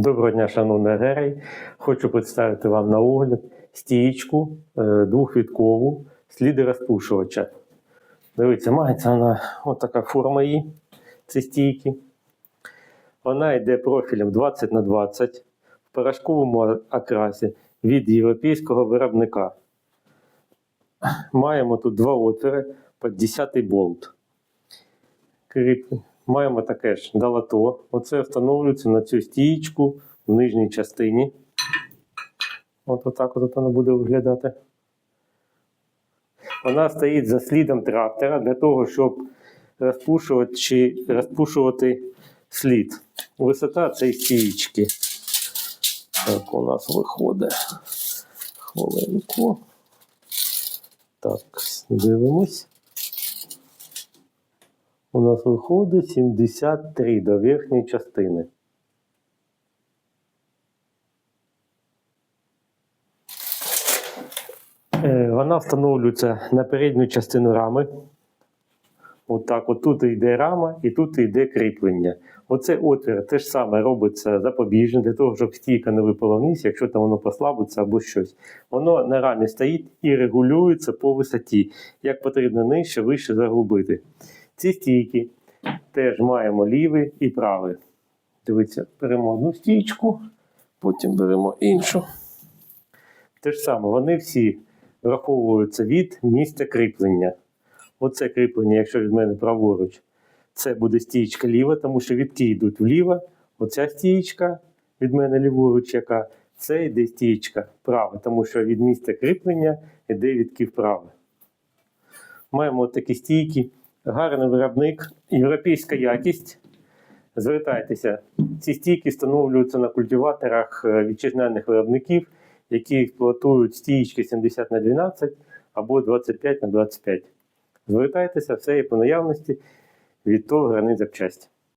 Доброго дня, шановний Герей. Хочу представити вам на огляд стієчку е, двохвіткову слідорозпушувача. Дивіться, мається вона отака форма її, це стійки. Вона йде профілем 20 на 20 в порошковому окрасі від європейського виробника. Маємо тут два отвори під 10 болт. Кріп. Маємо таке ж долото. Оце встановлюється на цю стієчку в нижній частині. От отак от вона буде виглядати. Вона стоїть за слідом трактора для того, щоб розпушувати, чи розпушувати слід. Висота цієї стієчки. Так, у нас виходить. Хвилинку. Так, дивимось. У нас виходить 73 до верхньої частини. Е, Вона встановлюється на передню частину рами. Отак, от тут йде рама і тут йде кріплення. Оце отвір те ж саме робиться запобіжне для того, щоб стійка не випала вниз, якщо там воно послабиться або щось. Воно на рамі стоїть і регулюється по висоті, як потрібно нижче, вище заглубити. Ці стійки теж маємо лівий і правий. Дивіться, беремо одну стійку, потім беремо іншу. Те ж саме, вони всі враховуються від місця кріплення. Оце кріплення, якщо від мене праворуч, це буде стієчка ліва, тому що відки йдуть вліво. Оця стієчка від мене ліворуч, яка це йде стієчка права, тому що від місця кріплення йде відки вправо. Маємо такі стійки, гарний виробник, європейська якість. Звертайтеся, ці стійки встановлюються на культиваторах е, вітчизняних виробників, які експлуатують стійки 70 на 12 або 25 на 25. Звертайтеся, все є по наявності від того грани запчасті.